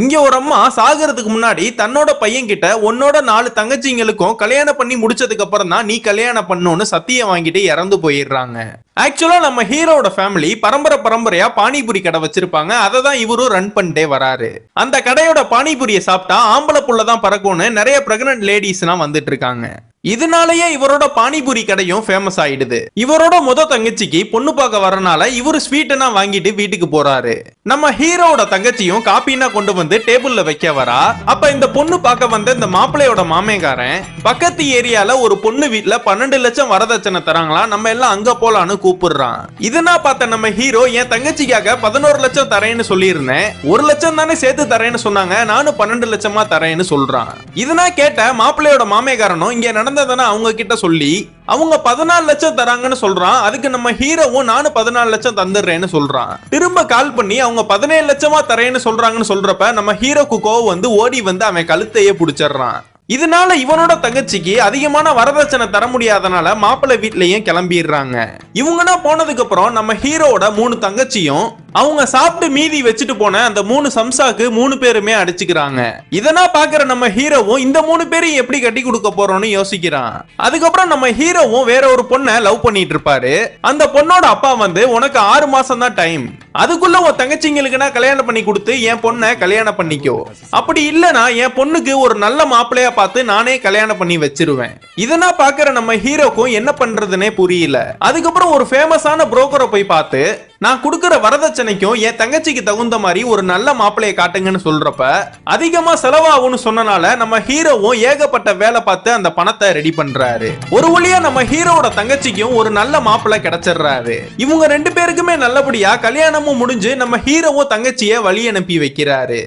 இங்க ஒரு அம்மா சாகிறதுக்கு முன்னாடி தன்னோட பையன் கிட்ட உன்னோட நாலு தங்கச்சிங்களுக்கும் கல்யாணம் பண்ணி முடிச்சதுக்கு அப்புறம் தான் நீ கல்யாணம் பண்ணுன்னு சத்தியம் வாங்கிட்டு இறந்து போயிடுறாங்க. ஆக்சுவலா நம்ம ஹீரோட ஃபேமிலி பரம்பரை பரம்பரையா பானிபூரி கடை வச்சிருப்பாங்க. அதை தான் இவரும் ரன் பண்ணிட்டே வராரு. அந்த கடையோட பானிபூரியை சாப்பிட்டா ஆம்பளை புள்ள தான் பறக்கும்னு நிறைய பிரெக்னன்ட் லேடிஸ்லாம் வந்துட்டு இருக்காங்க. இதனாலயே இவரோட பானிபூரி கடையும் ஃபேமஸ் ஆயிடுது. இவரோட முத தங்கச்சிக்கு பொண்ணு பார்க்க வரனால இவரு ஸ்வீட்டனா வாங்கிட்டு வீட்டுக்கு போறாரு. நம்ம ஹீரோட தங்கச்சியும் காப்பினா கொண்டு வந்து டேபிள்ல வைக்க வரா. அப்ப இந்த பொண்ணு பார்க்க வந்த இந்த மாப்பிள்ளையோட மாமேக்காரன் பக்கத்து ஏரியால ஒரு பொண்ணு வீட்ல பன்னெண்டு லட்சம் வரதட்சணை தராங்களா? நம்ம எல்லாம் அங்க போலான்னு கூப்பிடுறான். இதனா பார்த்த நம்ம ஹீரோ என் தங்கச்சிக்காக பதினோரு லட்சம் தரேன்னு சொல்லியிருந்தேன். ஒரு லட்சம் தானே சேர்த்து தரேன்னு சொன்னாங்க. நானும் பன்னெண்டு லட்சமா தரேன்னு சொல்றான். இதனா கேட்ட மாப்பிள்ளையோட மாமேகாரனும் இங்க நடந்ததுன்னா அவங்க கிட்ட சொல்லி அவங்க பதினாலு லட்சம் தராங்கன்னு சொல்றான். அதுக்கு நம்ம ஹீரோவும் நானும் பதினாலு லட்சம் தந்துடுறேன்னு சொல்றான். திரும்ப கால் பண்ணி அவங்க பதினேழு லட்சமா தரேன்னு சொல்றாங்கன்னு சொல்றப்ப நம்ம ஹீரோக்கு கோவம் வந்து ஓடி வந்து அவன் கழுத்தையே புடிச்சிடுறான். இதனால இவனோட தங்கச்சிக்கு அதிகமான வரதட்சணை தர முடியாதனால மாப்பிள்ளை வீட்லயும் கிளம்பிடுறாங்க. இவங்கன்னா போனதுக்கு அப்புறம் நம்ம ஹீரோவோட மூணு தங்கச்சியும் அவங்க சாப்பிட்டு மீதி வச்சுட்டு போன அந்த மூணு சம்சாக்கு மூணு பேருமே அடிச்சுக்கிறாங்க. இதனா பாக்குற நம்ம ஹீரோவும் இந்த மூணு பேரையும் எப்படி கட்டி கொடுக்க போறோம்னு யோசிக்கிறான். அதுக்கப்புறம் நம்ம ஹீரோவும் வேற ஒரு பொண்ணை லவ் பண்ணிட்டு இருப்பாரு. அந்த பொண்ணோட அப்பா வந்து உனக்கு ஆறு மாசம் தான் டைம் அதுக்குள்ள உன் தங்கச்சிங்களுக்கு நான் கல்யாணம் பண்ணி கொடுத்து என் பொண்ணை கல்யாணம் பண்ணிக்கோ. அப்படி இல்லனா என் பொண்ணுக்கு ஒரு நல்ல மாப்பிள்ளையா பார்த்து நானே கல்யாணம் பண்ணி வச்சிருவேன். இதனா பாக்குற நம்ம ஹீரோக்கும் என்ன பண்றதுன்னே புரியல. அதுக்கப்புறம் ஒரு ஃபேமஸான புரோக்கரை போய் பார்த்து நான் கொடுக்குற வரதட்சணைக்கும் என் தங்கச்சிக்கு தகுந்த மாதிரி ஒரு நல்ல மாப்பிளையை காட்டுங்கன்னு சொல்றப்ப அதிகமா செலவாகும்னு சொன்னனால நம்ம ஹீரோவும் ஏகப்பட்ட வேலை பார்த்து அந்த பணத்தை ரெடி பண்றாரு. ஒரு வழியா நம்ம ஹீரோவோட தங்கச்சிக்கும் ஒரு நல்ல மாப்பிள்ளை கிடைச்சிடுறாரு. இவங்க ரெண்டு பேருக்குமே நல்லபடியா கல்யாணமும் முடிஞ்சு நம்ம ஹீரோவும் தங்கச்சிய வழி அனுப்பி வைக்கிறாரு.